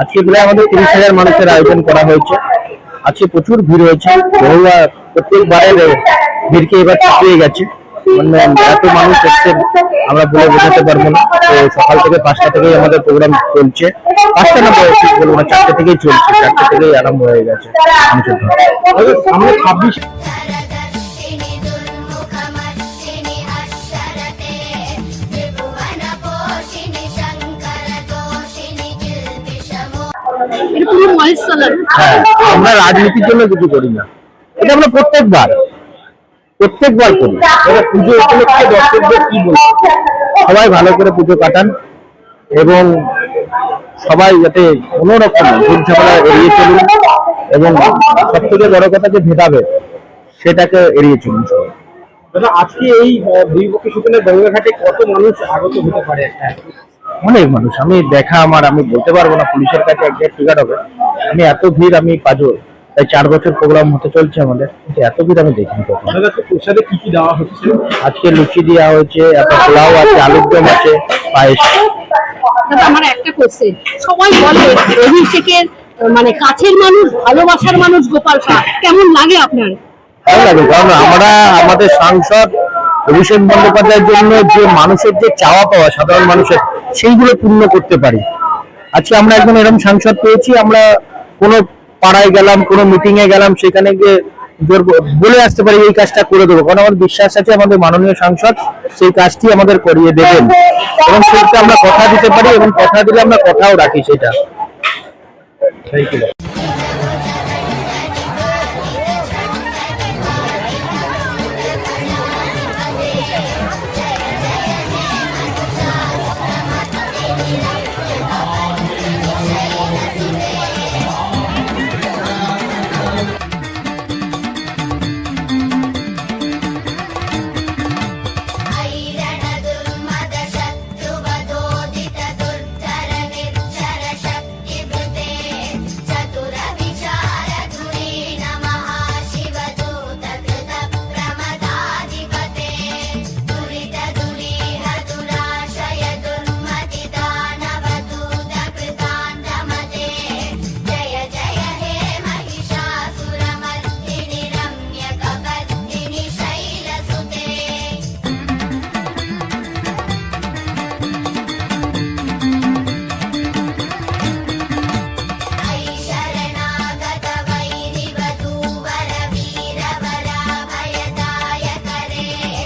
আজকে প্রায় আমাদের তিরিশ হাজার মানুষের আয়োজন করা হয়েছে। আজকে প্রচুর ভিড় হয়েছে। বহুয়া প্রত্যেকবারের ভিড়কে এবার ছাপিয়ে গেছে। মানে এত মানুষ এসছেন, আমরা বলে বোঝাতে পারব না। তো সকাল থেকে পাঁচটা থেকেই আমাদের প্রোগ্রাম চলছে। পাঁচটা না বয়স বলব না, চারটে থেকেই চলছে। চারটে থেকেই আরম্ভ হয়ে গেছে। সামনে ছাব্বিশ হ্যাঁ আমরা রাজনীতির জন্য কিছু করি না। এটা আমরা প্রত্যেকবার প্রত্যেকবার করি। এবার পুজো উপলক্ষে দর্শকদের কি বলব? সবাই ভালো করে পুজো কাটান এবং সবাই যাতে কোনো রকম ভুল ঝামেলা এড়িয়ে চলুন এবং সব থেকে বড় কথা যে ভেদাভেদ সেটাকে এড়িয়ে চলুন সবাই। দাদা আজকে এই দুই পক্ষে শুকলে গঙ্গাঘাটে কত মানুষ আগত হতে পারে? একটা অনেক মানুষ। আমি দেখা আমার আমি বলতে পারব না পুলিশের কাছে একজাক্ট ফিগার হবে। আমি এত ভিড় আমি পাজো তাই চার বছর প্রোগ্রাম হতে চলছে আমাদের। কিন্তু এত ভিড় আমি দেখিনি প্রসাদে কি কি দেওয়া হচ্ছে? আজকে লুচি দেওয়া হয়েছে একটা পোলাও আছে আলুর দম আছে পায়েস। আমার একটা কোশ্চেন সবাই বলে অভিষেকের মানে কাছের মানুষ ভালোবাসার মানুষ গোপাল শাহ। কেমন লাগে আপনার? ভালো লাগে কারণ আমরা আমাদের সাংসদ অভিষেক বন্দ্যোপাধ্যায়ের জন্য যে মানুষের যে চাওয়া পাওয়া, সাধারণ মানুষের, সেইগুলো পূর্ণ করতে পারি। আজকে আমরা একজন এরকম সাংসদ পেয়েছি, আমরা কোনো পাড়ায় গেলাম, কোনো মিটিং এ গেলাম, সেখানে গিয়ে বলে আসতে পারি, এই কাজটা করে দেবো। কারণ আমার বিশ্বাস আছে, আমাদের মাননীয় সাংসদ সেই কাজটি আমাদের করিয়ে দেবেন। এবং সেটা আমরা কথা দিতে পারি এবং কথা দিলে আমরা কথাও রাখি সেটা। Thank you